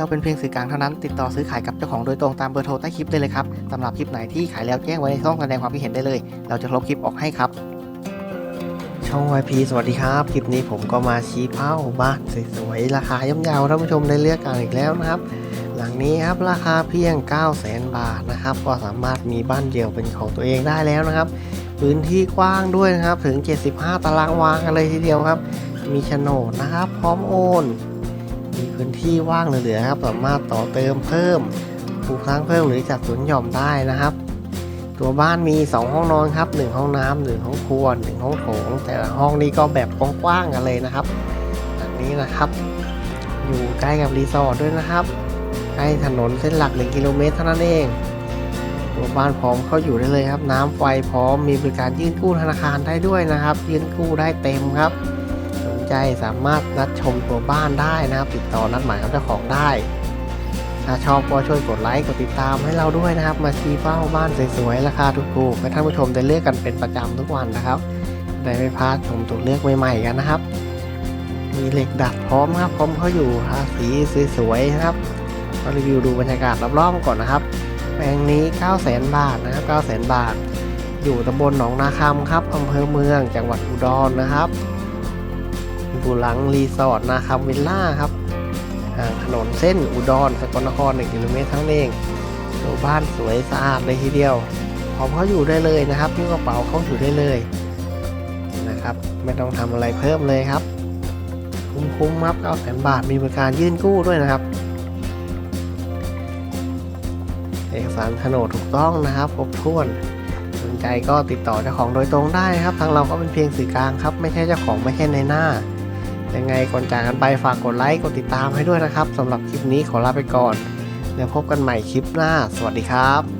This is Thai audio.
เราเป็นเพียงสื่อกลางเท่านั้น ติดต่อซื้อขายกับเจ้าของโดยตรงตามเบอร์โทรใต้คลิปได้เลยครับสำหรับคลิปไหนที่ขายแล้วแจ้งไว้ในช่องแสดงความคิดเห็นได้เลย เราจะลบคลิปออกให้ครับ ช่อง YP สวัสดีครับ คลิปนี้ผมก็มาชี้เป้าบ้านสวยๆราคาย่อมเยาท่านผู้ชมได้เลือกกันอีกแล้วนะครับ หลังนี้ครับราคาเพียง 9 0 0 0 0 0 บาทนะครับก็สามารถมีบ้านเดี่ยวเป็นของตัวเองได้แล้วนะครับ พื้นที่กว้างด้วยนะครับถึง 75 ตารางวากันเลยทีเดียวครับ มีโฉนดนะครับ พร้อมโอน พื้นที่ว่างเหลือๆครับ สามารถต่อเติมเพิ่มปลูกสร้างเพิ่มหรือจัดสวนหย่อมได้นะครับ ตัวบ้านมี 2 ห้องนอนครับ 1 ห้องน้ำหนึ่งห้องครัวหนึ่งห้องโถง แต่ละห้องนี้ก็แบบกว้างๆกันเลยนะครับหลังนี้นะครับ อยู่ใกล้กับรีสอร์ทด้วยนะครับใกล้ถนนเส้นหลัก1กิโลเมตรเท่านั้นเองตัวบ้านพร้อมเข้าอยู่ได้เลยครับ น้ำไฟพร้อมมีบริการยื่นกู้ธนาคารได้ด้วยนะครับ ยื่นกู้ได้เต็มครับ สนใจสามารถนัดชมตัวบ้านได้นะครับ ติดต่อนัดหมายกับเจ้าของได้ ถ้าชอบก็ช่วยกดไลค์กดติดตามให้เราด้วยนะครับ มาชี้เป้าบ้านสวยๆราคาถูกๆให้ท่านผู้ชมได้เลือกกันเป็นประจำทุกวันนะครับได้ไม่พลาดชมตัวเลือกใหม่ๆกันนะครับ มีเหล็กดัดพร้อมครับพร้อมเขาอยู่ทาสีสวยๆนะครับก็รีวิวดูบรรยากาศรอบๆก่อนนะครับแปลงนี้ 9 0 0 0 0 0 บาทนะครับ 9 0 0 0 0บาท อยู่ตำบลหนองนาคำครับอำเภอเมือง จังหวัดอุดรนะครับ อยู่หลังรีสอร์ทนาคำวิลล่าครับห่างถนนเส้นอุดรสกลนคร1กิโลเมตรเท่านั้นเองตัวบ้านสวยสะอาดเลยทีเดียวพร้อมเขาอยู่ได้เลยนะครับยิ้กระเป๋าเขาอยู่ได้เลยนะครับ ไม่ต้องทำอะไรเพิ่มเลยครับ คุ้มๆครับ9 0 0 0 0บาทมีบริการยื่นกู้ด้วยนะครับ เอกสารโฉนดถูกต้องนะครับครบถ้วนสนใจก็ติดต่อเจ้าของโดยตรงได้ครับ ทางเราก็เป็นเพียงสื่อกลางครับ ไม่ใช่เจ้าของไม่ใช่ในหน้า ยังไงก่อนจากกันไปฝากกดไลค์กดติดตามให้ด้วยนะครับสำหรับคลิปนี้ขอลาไปก่อน แล้วพบกันใหม่คลิปหน้า สวัสดีครับ